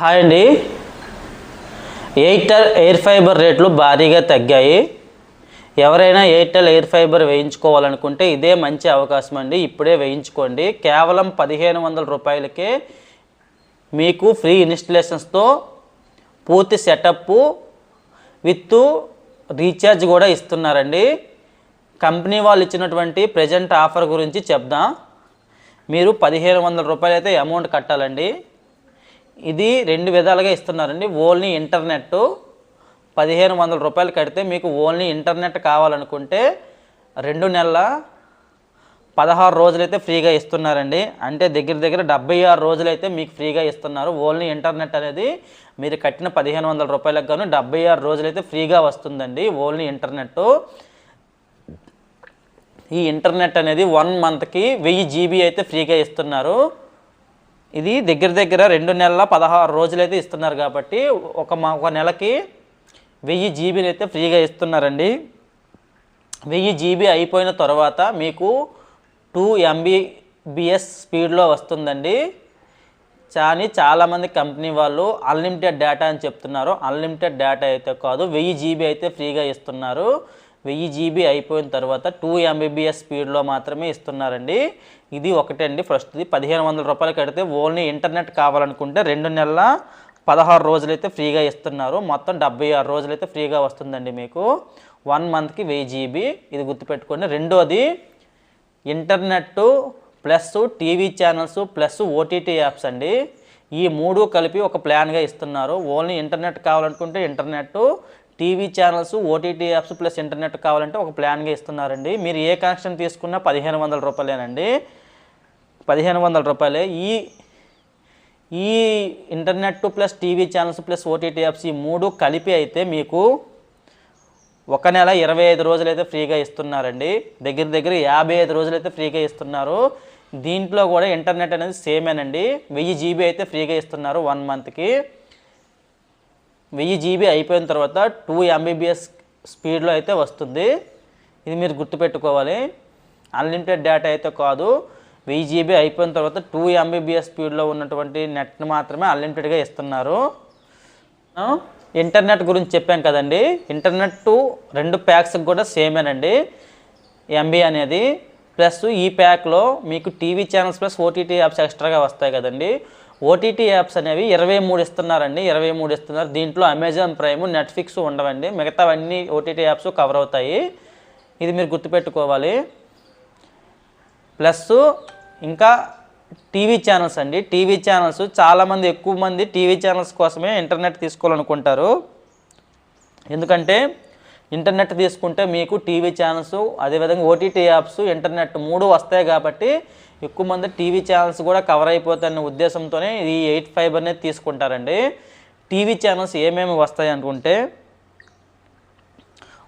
Hi అండి. Airtel air fibre రేట్లు భారీగా తగ్గాయి. ఎవరైనా ఎయిర్టెల్ ఎయిర్ ఫైబర్ వేయించుకోవాలనుకుంటే ఇదే మంచి అవకాశం అండి. ఇప్పుడే వేయించుకోండి. కేవలం పదిహేను వందల రూపాయలకే మీకు ఫ్రీ ఇన్స్టలేషన్స్తో పూర్తి సెటప్ విత్ రీఛార్జ్ కూడా ఇస్తున్నారండి. కంపెనీ వాళ్ళు ఇచ్చినటువంటి ప్రజెంట్ ఆఫర్ గురించి చెప్దాం. మీరు పదిహేను వందల రూపాయలు అయితే అమౌంట్ కట్టాలండి. ఇది రెండు విధాలుగా ఇస్తున్నారండి. ఓన్లీ ఇంటర్నెట్ పదిహేను వందల రూపాయలు కడితే మీకు ఓన్లీ ఇంటర్నెట్ కావాలనుకుంటే రెండు నెలల పదహారు రోజులైతే ఫ్రీగా ఇస్తున్నారండి. అంటే దగ్గర దగ్గర డెబ్బై ఆరు రోజులైతే మీకు ఫ్రీగా ఇస్తున్నారు. ఓన్లీ ఇంటర్నెట్ అనేది మీరు కట్టిన పదిహేను వందల రూపాయలకు గాను డెబ్బై ఆరు రోజులైతే ఫ్రీగా వస్తుందండి. Only internet. ఈ ఇంటర్నెట్ అనేది వన్ మంత్కి వెయ్యి జీబీ అయితే ఫ్రీగా ఇస్తున్నారు. ఇది దగ్గర దగ్గర రెండు నెలల పదహారు రోజులైతే ఇస్తున్నారు కాబట్టి ఒక మా ఒక నెలకి వెయ్యి జీబీలు అయితే ఫ్రీగా ఇస్తున్నారండి. వెయ్యి జీబీ అయిపోయిన తర్వాత మీకు టూ ఎంబీబీఎస్ స్పీడ్లో వస్తుందండి. కానీ చాలామంది కంపెనీ వాళ్ళు అన్లిమిటెడ్ డేటా అని చెప్తున్నారు. అన్లిమిటెడ్ డేటా అయితే కాదు వెయ్యి జీబీ అయితే ఫ్రీగా ఇస్తున్నారు. వెయ్యి జీబీ అయిపోయిన తర్వాత టూ ఎంబీబీఎస్ స్పీడ్లో మాత్రమే ఇస్తున్నారండి. ఇది ఒకటండి. ఫస్ట్ది పదిహేను వందల రూపాయలు కడితే ఓన్లీ ఇంటర్నెట్ కావాలనుకుంటే రెండు నెలల పదహారు రోజులైతే ఫ్రీగా ఇస్తున్నారు. మొత్తం డెబ్బై ఆరు రోజులైతే ఫ్రీగా వస్తుందండి మీకు. వన్ మంత్కి వెయ్యి జీబీ. ఇది గుర్తుపెట్టుకోండి. రెండోది internet plus TV channels plus OTT apps అండి. ఈ మూడు కలిపి ఒక ప్లాన్గా ఇస్తున్నారు. ఓన్లీ ఇంటర్నెట్ కావాలనుకుంటే internet TV channels OTT apps plus internet కావాలంటే ఒక ప్లాన్గా ఇస్తున్నారండి. మీరు ఏ కనెక్షన్ తీసుకున్నా పదిహేను వందల రూపాయలేనండి. పదిహేను వందల రూపాయలే. ఈ ఈ internet plus TV channels plus OTT apps ఈ మూడు కలిపి అయితే మీకు ఒక నెల ఇరవై ఐదు రోజులు అయితే ఫ్రీగా ఇస్తున్నారండి. దగ్గర దగ్గర యాభై ఐదు రోజులు అయితే ఫ్రీగా ఇస్తున్నారు. దీంట్లో కూడా ఇంటర్నెట్ అనేది సేమేనండి. వెయ్యి జీబీ అయితే ఫ్రీగా ఇస్తున్నారు వన్ మంత్కి. వెయ్యి జీబీ అయిపోయిన తర్వాత టూ ఎంబీబీఎస్ స్పీడ్లో అయితే వస్తుంది. ఇది మీరు గుర్తుపెట్టుకోవాలి. అన్లిమిటెడ్ డేటా అయితే కాదు. వెయ్యి జీబీ అయిపోయిన తర్వాత టూ ఎంబీబీఎస్ స్పీడ్లో ఉన్నటువంటి నెట్ని మాత్రమే అన్లిమిటెడ్గా ఇస్తున్నారు. ఇంటర్నెట్ గురించి చెప్పాం కదండి. ఇంటర్నెట్ రెండు ప్యాక్స్కి కూడా సేమేనండి. ఎంబీ అనేది. ప్లస్ ఈ ప్యాక్లో మీకు TV channels plus OTT apps ఎక్స్ట్రాగా వస్తాయి కదండి. ఓటీటీ యాప్స్ అనేవి ఇరవై మూడు ఇస్తున్నారండి ఇరవై మూడు ఇస్తున్నారు. దీంట్లో అమెజాన్ ప్రైమ్ నెట్ఫ్లిక్స్ ఉండవండి. మిగతావన్నీ ఓటీటీ యాప్స్ కవర్ అవుతాయి. ఇది మీరు గుర్తుపెట్టుకోవాలి. ప్లస్ ఇంకా టీవీ ఛానల్స్ అండి. టీవీ ఛానల్స్ చాలామంది ఎక్కువ మంది టీవీ ఛానల్స్ కోసమే ఇంటర్నెట్ తీసుకోవాలనుకుంటారు. ఎందుకంటే ఇంటర్నెట్ తీసుకుంటే మీకు టీవీ ఛానల్స్ అదేవిధంగా ఓటీటీ యాప్స్ ఇంటర్నెట్ మూడు వస్తాయి కాబట్టి ఎక్కువ మంది టీవీ ఛానల్స్ కూడా కవర్ అయిపోతాయన్న ఉద్దేశంతోనే ఈ ఎయిట్ ఫైబర్నే తీసుకుంటారండి. టీవీ ఛానల్స్ ఏమేమి వస్తాయి అనుకుంటే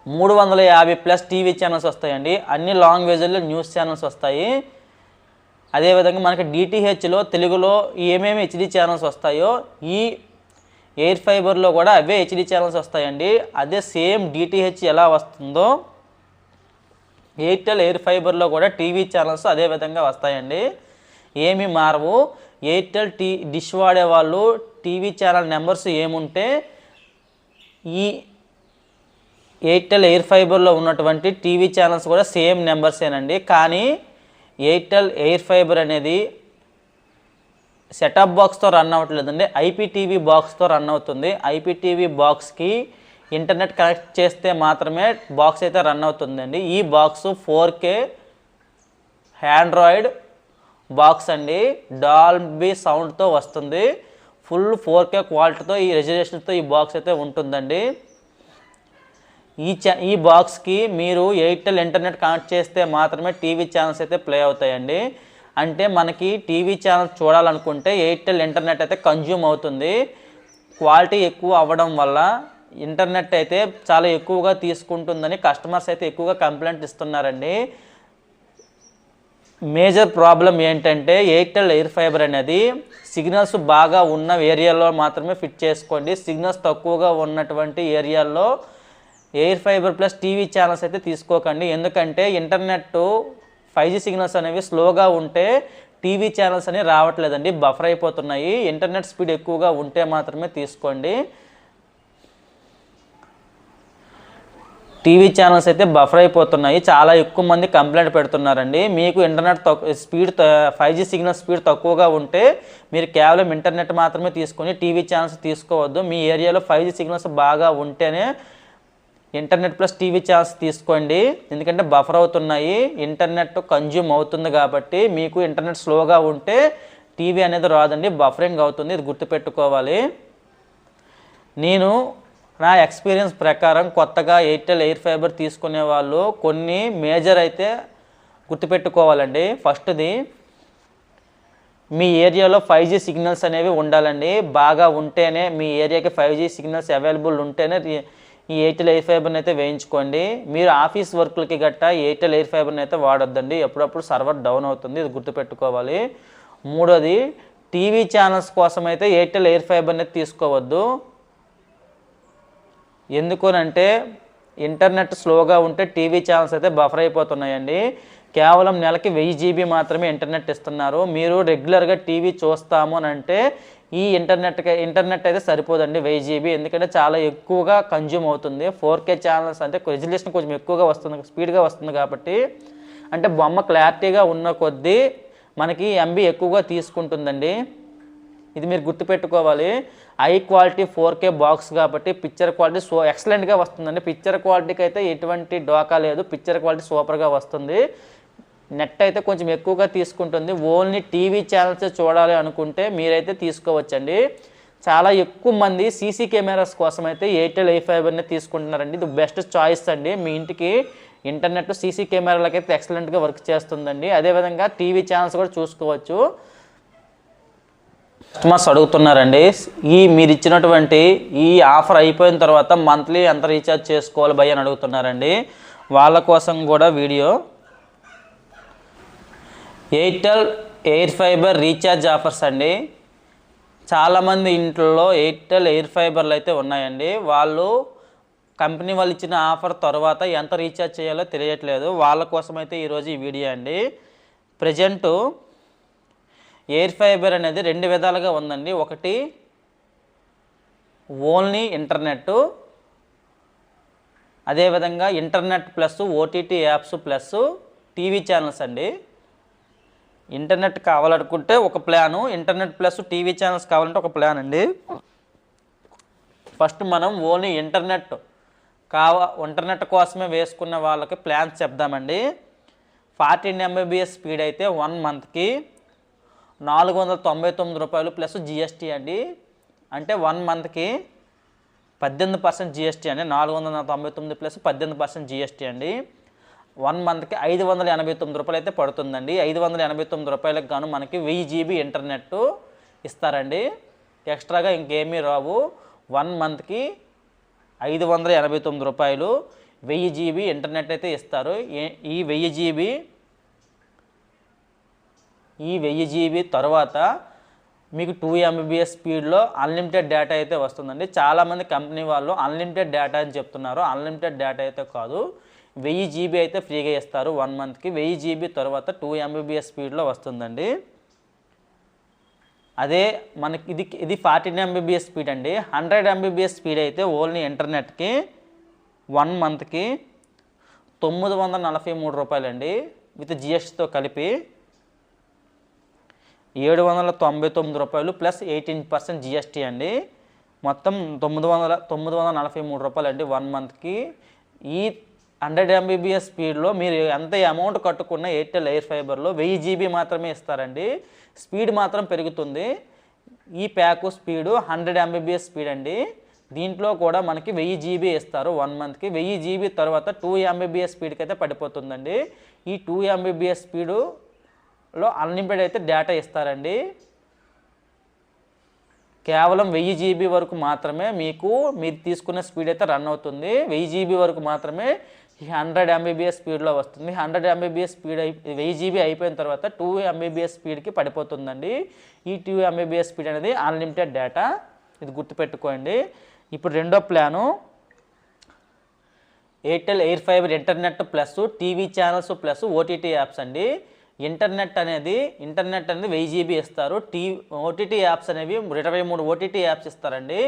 మూడు వందల యాభై ప్లస్ టీవీ ఛానల్స్ వస్తాయండి. అన్ని లాంగ్వేజ్లో న్యూస్ ఛానల్స్ వస్తాయి. అదేవిధంగా మనకి డిటిహెచ్లో తెలుగులో ఏమేమి హెచ్డి ఛానల్స్ వస్తాయో ఈ ఎయిర్ ఫైబర్లో కూడా అవే హెచ్డి ఛానల్స్ వస్తాయండి. అదే సేమ్ డిటిహెచ్ ఎలా వస్తుందో ఎయిర్టెల్ ఎయిర్ ఫైబర్లో కూడా టీవీ ఛానల్స్ అదే విధంగా వస్తాయండి. ఏమి మారవు. ఎయిర్టెల్ టీ డిష్ వాడే వాళ్ళు టీవీ ఛానల్ నెంబర్స్ ఏముంటే ఈ ఎయిర్టెల్ ఎయిర్ ఫైబర్లో ఉన్నటువంటి టీవీ ఛానల్స్ కూడా సేమ్ నెంబర్సేనండి. కానీ ఎయిర్టెల్ ఎయిర్ ఫైబర్ అనేది సెటప్ బాక్స్తో రన్ అవ్వట్లేదండి. ఐపీటీవీ బాక్స్తో రన్ అవుతుంది. ఐపీటీవీ బాక్స్కి ఇంటర్నెట్ కనెక్ట్ చేస్తే మాత్రమే బాక్స్ అయితే రన్ అవుతుందండి. ఈ box four K Android box అండి. డాల్బీ సౌండ్తో వస్తుంది. ఫుల్ ఫోర్ కే క్వాలిటీతో ఈ రెజల్యూషన్తో ఈ బాక్స్ అయితే ఉంటుందండి. ఈ చా ఈ బాక్స్కి మీరు ఎయిర్టెల్ ఇంటర్నెట్ కనెక్ట్ చేస్తే మాత్రమే టీవీ ఛానల్స్ అయితే ప్లే అవుతాయండి. అంటే మనకి టీవీ ఛానల్స్ చూడాలనుకుంటే ఎయిర్టెల్ ఇంటర్నెట్ అయితే కన్జ్యూమ్ అవుతుంది. క్వాలిటీ ఎక్కువ అవ్వడం వల్ల ఇంటర్నెట్ అయితే చాలా ఎక్కువగా తీసుకుంటుందని కస్టమర్స్ అయితే ఎక్కువగా కంప్లైంట్ ఇస్తున్నారండి. మేజర్ ప్రాబ్లం ఏంటంటే ఎయిర్టెల్ ఎయిర్ ఫైబర్ అనేది సిగ్నల్స్ బాగా ఉన్న ఏరియాలో మాత్రమే ఫిట్ చేసుకోండి. సిగ్నల్స్ తక్కువగా ఉన్నటువంటి ఏరియాల్లో air fiber plus TV channels అయితే తీసుకోకండి. ఎందుకంటే ఇంటర్నెట్ ఫైవ్ జీ సిగ్నల్స్ అనేవి స్లోగా ఉంటే టీవీ ఛానల్స్ అనేవి రావట్లేదండి. బఫర్ అయిపోతున్నాయి. ఇంటర్నెట్ స్పీడ్ ఎక్కువగా ఉంటే మాత్రమే తీసుకోండి. టీవీ ఛానల్స్ అయితే బఫర్ అయిపోతున్నాయి. చాలా ఎక్కువ మంది కంప్లైంట్ పెడుతున్నారండి. మీకు ఇంటర్నెట్ తక్కువ speed five G signal speed తక్కువగా ఉంటే మీరు కేవలం ఇంటర్నెట్ మాత్రమే తీసుకొని టీవీ ఛానల్స్ తీసుకోవద్దు. మీ ఏరియాలో ఫైవ్ జీ సిగ్నల్స్ బాగా ఉంటేనే ఇంటర్నెట్ ప్లస్ టీవీ ఛానల్స్ తీసుకోండి. ఎందుకంటే బఫర్ అవుతున్నాయి. ఇంటర్నెట్ కన్జ్యూమ్ అవుతుంది కాబట్టి మీకు ఇంటర్నెట్ స్లోగా ఉంటే టీవీ అనేది రాదండి. బఫరింగ్ అవుతుంది. ఇది గుర్తుపెట్టుకోవాలి. నేను నా ఎక్స్పీరియన్స్ ప్రకారం కొత్తగా ఎయిర్టెల్ ఎయిర్ ఫైబర్ తీసుకునే వాళ్ళు కొన్ని మేజర్ అయితే గుర్తుపెట్టుకోవాలండి. ఫస్ట్ది మీ ఏరియాలో ఫైవ్ జీ సిగ్నల్స్ అనేవి ఉండాలండి. బాగా ఉంటేనే మీ ఏరియాకి ఫైవ్ జీ సిగ్నల్స్ అవైలబుల్ ఉంటేనే ఈ ఎయిర్టెల్ ఎయిర్ ఫైబర్ని అయితే వేయించుకోండి. మీరు ఆఫీస్ వర్క్లకి గట్టా ఎయిర్టెల్ ఎయిర్ ఫైబర్ని అయితే వాడొద్దండి. ఎప్పుడప్పుడు సర్వర్ డౌన్ అవుతుంది. ఇది గుర్తుపెట్టుకోవాలి. మూడోది టీవీ ఛానల్స్ కోసం అయితే ఎయిర్టెల్ ఎయిర్ ఫైబర్ని అయితే తీసుకోవద్దు. ఎందుకనంటే ఇంటర్నెట్ స్లోగా ఉంటే టీవీ ఛానల్స్ అయితే బఫర్ అయిపోతున్నాయండి. కేవలం నెలకి వెయ్యి జీబీ మాత్రమే ఇంటర్నెట్ ఇస్తున్నారు. మీరు రెగ్యులర్గా టీవీ చూస్తాము అని అంటే ఈ ఇంటర్నెట్ ఇంటర్నెట్ అయితే సరిపోదండి వెయ్యి జీబీ. ఎందుకంటే చాలా ఎక్కువగా కన్జ్యూమ్ అవుతుంది. ఫోర్ కే ఛానల్స్ అంటే రెజల్యూషన్ కొంచెం ఎక్కువగా వస్తుంది స్పీడ్గా వస్తుంది కాబట్టి. అంటే బొమ్మ క్లారిటీగా ఉన్న కొద్దీ మనకి ఎంబీ ఎక్కువగా తీసుకుంటుందండి. ఇది మీరు గుర్తుపెట్టుకోవాలి. High quality four K box కాబట్టి పిక్చర్ క్వాలిటీ సో ఎక్సలెంట్గా వస్తుందండి. పిక్చర్ క్వాలిటీకి అయితే ఎటువంటి డోకా లేదు. పిక్చర్ క్వాలిటీ సూపర్గా వస్తుంది. నెట్ అయితే కొంచెం ఎక్కువగా తీసుకుంటుంది. ఓన్లీ టీవీ ఛానల్స్ చూడాలి అనుకుంటే మీరైతే తీసుకోవచ్చండి. చాలా ఎక్కువ మంది సీసీ కెమెరాస్ కోసం అయితే ఎయిర్టెల్ ఎయిర్ ఫైబర్ని తీసుకుంటున్నారండి. ఇది బెస్ట్ చాయిస్ అండి. మీ ఇంటికి ఇంటర్నెట్ సీసీ కెమెరాలకైతే ఎక్సలెంట్గా వర్క్ చేస్తుందండి. అదేవిధంగా టీవీ ఛానల్స్ కూడా చూసుకోవచ్చు. కస్టమర్స్ అడుగుతున్నారండి ఈ మీరు ఇచ్చినటువంటి ఈ ఆఫర్ అయిపోయిన తర్వాత మంత్లీ ఎంత రీఛార్జ్ చేసుకోవాలి భయ్ అని అడుగుతున్నారండి. వాళ్ళ కోసం కూడా video. Airtel air fiber recharge offers అండి. చాలామంది ఇంట్లో ఎయిర్టెల్ ఎయిర్ ఫైబర్లు అయితే ఉన్నాయండి. వాళ్ళు కంపెనీ వాళ్ళు ఇచ్చిన ఆఫర్ తర్వాత ఎంత రీఛార్జ్ చేయాలో తెలియట్లేదు. వాళ్ళ కోసం అయితే ఈరోజు ఈ వీడియో అండి. ప్రజెంటు ఎయిర్ ఫైబర్ అనేది రెండు విధాలుగా ఉందండి. ఒకటి ఓన్లీ ఇంటర్నెట్ అదేవిధంగా internet plus OTT apps plus TV channels అండి. ఇంటర్నెట్ కావాలనుకుంటే ఒక plan internet plus TV channels కావాలంటే ఒక ప్లాన్ అండి. ఫస్ట్ మనం ఓన్లీ ఇంటర్నెట్ కావ ఇంటర్నెట్ కోసమే వేసుకున్న వాళ్ళకి ప్లాన్స్ చెప్దామండి. ఫార్టీన్ ఎంబీబీఎస్ స్పీడ్ అయితే వన్ మంత్కి నాలుగు వందల తొంభై తొమ్మిది రూపాయలు ప్లస్ జిఎస్టీ అండి. అంటే వన్ మంత్కి పద్దెనిమిది పర్సెంట్ జిఎస్టీ అండి. నాలుగు వందల తొంభై తొమ్మిది ప్లస్ పద్దెనిమిది పర్సెంట్ జిఎస్టీ అండి. వన్ మంత్కి ఐదు వందల ఎనభై తొమ్మిది రూపాయలు అయితే పడుతుందండి. ఐదు వందల ఎనభై తొమ్మిది రూపాయలకు గాను మనకి వెయ్యి జీబీ ఇంటర్నెట్ ఇస్తారండి. ఎక్స్ట్రాగా ఇంకేమీ రావు. వన్ మంత్కి ఐదు వందల ఎనభై తొమ్మిది రూపాయలు వెయ్యి జీబీ ఇంటర్నెట్ అయితే ఇస్తారు. ఈ వెయ్యి జీబీ ఈ వెయ్యి జీబీ తర్వాత మీకు టూ ఎంబీబీఎస్ స్పీడ్లో అన్లిమిటెడ్ డేటా అయితే వస్తుందండి. చాలామంది కంపెనీ వాళ్ళు అన్లిమిటెడ్ డేటా అని చెప్తున్నారు. అన్లిమిటెడ్ డేటా అయితే కాదు. వెయ్యి జీబీ అయితే ఫ్రీగా ఇస్తారు వన్ మంత్కి. వెయ్యి జీబీ తర్వాత టూ ఎంబీబీఎస్ స్పీడ్లో వస్తుందండి. అదే మనకి ఇది ఇది ఫార్టీన్ ఎంబీబీఎస్ స్పీడ్ అండి. హండ్రెడ్ ఎంబీబీఎస్ స్పీడ్ అయితే ఓన్లీ ఇంటర్నెట్కి వన్ మంత్కి తొమ్మిది వందల నలభై మూడు రూపాయలండి. విత్ జిఎస్టీతో కలిపి ఏడు వందల తొంభై తొమ్మిది రూపాయలు ప్లస్ ఎయిటీన్ పర్సెంట్ జిఎస్టీ అండి. మొత్తం తొమ్మిది వందల తొమ్మిది వందల నలభై మూడు రూపాయలు అండి వన్ మంత్కి. ఈ హండ్రెడ్ ఎంబీబీఎస్ స్పీడ్లో మీరు ఎంత అమౌంట్ కట్టుకున్న ఎయిర్టెల్ ఎయిర్ ఫైబర్లో వెయ్యి జీబీ మాత్రమే ఇస్తారండి. స్పీడ్ మాత్రం పెరుగుతుంది. ఈ pack speed hundred Mbps speed అండి. దీంట్లో కూడా మనకి వెయ్యి జీబీ ఇస్తారు వన్ మంత్కి. వెయ్యి జీబీ తర్వాత టూ ఎంబీబీఎస్ స్పీడ్కి అయితే పడిపోతుందండి. ఈ టూ ఎంబీబీఎస్ స్పీడు లో అన్లిమిటెడ్ అయితే డేటా ఇస్తారండి. కేవలం వెయ్యి జీబీ వరకు మాత్రమే మీకు మీరు తీసుకున్న స్పీడ్ అయితే రన్ అవుతుంది. వెయ్యి జీబీ వరకు మాత్రమే ఈ హండ్రెడ్ ఎంబీబీఎస్ స్పీడ్లో వస్తుంది. హండ్రెడ్ ఎంబీబీఎస్ స్పీడ్ అయి వెయ్యి జీబీ అయిపోయిన తర్వాత టూ ఎంబీబీఎస్ స్పీడ్కి పడిపోతుందండి. ఈ టూ ఎంబీబీఎస్ స్పీడ్ అనేది అన్లిమిటెడ్ డేటా ఇది గుర్తుపెట్టుకోండి. ఇప్పుడు రెండో plan Airtel air fiber internet plus TV channels plus OTT apps అండి. ఇంటర్నెట్ అనేది ఇంటర్నెట్ అనేది వెయ్యి జీబీ ఇస్తారు. టీ ఓటీటీ యాప్స్ అనేవి ఇరవై మూడు ఓటీటీ యాప్స్ ఇస్తారండి.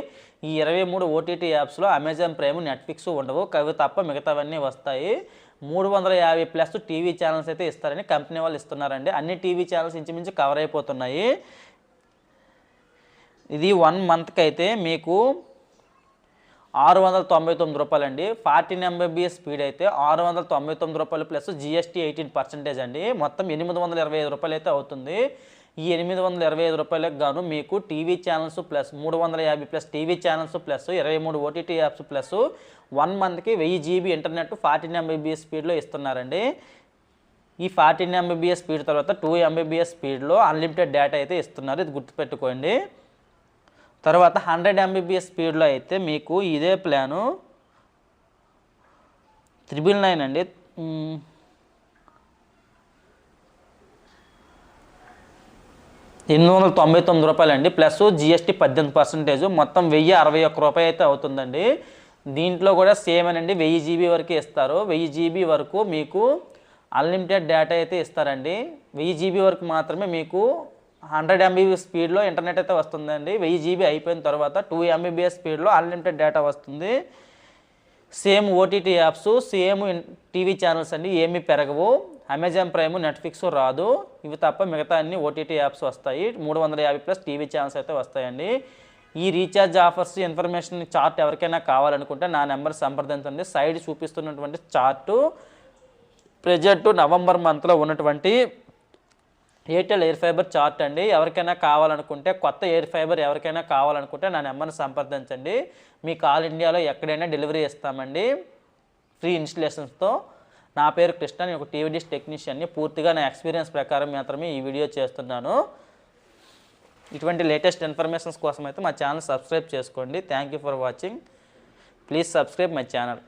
ఈ ఇరవై మూడు ఓటీటీ యాప్స్లో అమెజాన్ ప్రైమ్ నెట్ఫ్లిక్స్ ఉండవు. కవి తప్ప మిగతావన్నీ వస్తాయి. మూడు వందల యాభై ప్లస్ టీవీ ఛానల్స్ అయితే ఇస్తారని కంపెనీ వాళ్ళు ఇస్తున్నారండి. అన్ని టీవీ ఛానల్స్ ఇంచుమించు కవర్ అయిపోతున్నాయి. ఇది వన్ మంత్కి అయితే మీకు ఆరు వందల తొంభై తొమ్మిది రూపాయలు అండి ఫార్టీన్ ఎంబీబీఎస్ స్పీడ్ అయితే ఆరు వందల తొంభై తొమ్మిది రూపాయలు ప్లస్ జిఎస్టీ ఎయిటీన్ పర్సెంటేజ్ అండి. మొత్తం ఎనిమిది వందల ఇరవై ఐదు రూపాయలు అయితే అవుతుంది. ఈ ఎనిమిది వందల ఇరవై ఐదు రూపాయలకు గాను మీకు టీవీ ఛానల్స్ ప్లస్ మూడు వందల యాభై ప్లస్ టీవీ ఛానల్స్ ప్లస్ ఇరవై మూడు ఓటీటీ యాప్స్ ప్లస్ వన్ మంత్కి వెయ్యి జీబీ ఇంటర్నెట్ ఫార్టీన్ ఎంబీబీఎస్ స్పీడ్లో ఇస్తున్నారండి. ఈ ఫార్టీన్ ఎంబీబీఎస్ స్పీడ్ తర్వాత టూ ఎంబీబీఎస్ స్పీడ్లో అన్లిమిటెడ్ డేటా అయితే ఇస్తున్నారు. ఇది గుర్తుపెట్టుకోండి. తర్వాత హండ్రెడ్ ఎంబీబీఎస్ స్పీడ్లో అయితే మీకు ఇదే ప్లాను. త్రిబుల్ నైన్ అండి. ఎనిమిది వందల తొంభై తొమ్మిది రూపాయలు అండి ప్లస్ జిఎస్టీ పద్దెనిమిది పర్సెంటేజ్. మొత్తం వెయ్యి అరవై ఒక్క రూపాయి అయితే అవుతుందండి. దీంట్లో కూడా సేమ్ అనండి. వెయ్యి జీబీ వరకు ఇస్తారు. వెయ్యి జీబీ వరకు మీకు అన్లిమిటెడ్ డేటా అయితే ఇస్తారండి. వెయ్యి జీబీ వరకు మాత్రమే మీకు హండ్రెడ్ ఎంబీబీ స్పీడ్లో ఇంటర్నెట్ అయితే వస్తుందండి. వెయ్యి జీబీ అయిపోయిన తర్వాత టూ ఎంబీబీఎస్ స్పీడ్లో అన్లిమిటెడ్ డేటా వస్తుంది. Same OTT apps same TV channels అండి ఏమీ పెరగవు. అమెజాన్ ప్రైమ్ నెట్ఫ్లిక్స్ రాదు. ఇవి తప్ప మిగతా అన్ని ఓటీటీ యాప్స్ వస్తాయి. మూడు వందల యాభై ప్లస్ టీవీ ఛానల్స్ అయితే వస్తాయండి. ఈ రీఛార్జ్ ఆఫర్స్ ఇన్ఫర్మేషన్ చార్ట్ ఎవరికైనా కావాలనుకుంటే నా నెంబర్ సంప్రదించండి. సైడ్ చూపిస్తున్నటువంటి చార్టు ప్రజెంట్ నవంబర్ మంత్లో ఉన్నటువంటి ఎయిర్టెల్ ఎయిర్ ఫైబర్ చార్ట్ అండి. ఎవరికైనా కావాలనుకుంటే కొత్త ఎయిర్ ఫైబర్ ఎవరికైనా కావాలనుకుంటే నా నెంబర్ని సంప్రదించండి. మీకు ఆల్ ఇండియాలో ఎక్కడైనా డెలివరీ ఇస్తామండి. ఫ్రీ ఇన్స్టలేషన్స్తో. నా పేరు కృష్ణ నేను ఒక టీవీ డిష్ టెక్నీషియన్ని. పూర్తిగా నా ఎక్స్పీరియన్స్ ప్రకారం మాత్రమే ఈ వీడియో చేస్తున్నాను. ఇటువంటి లేటెస్ట్ ఇన్ఫర్మేషన్స్ కోసం అయితే మా ఛానల్ సబ్స్క్రైబ్ చేసుకోండి. Thank you for watching. Please subscribe my channel.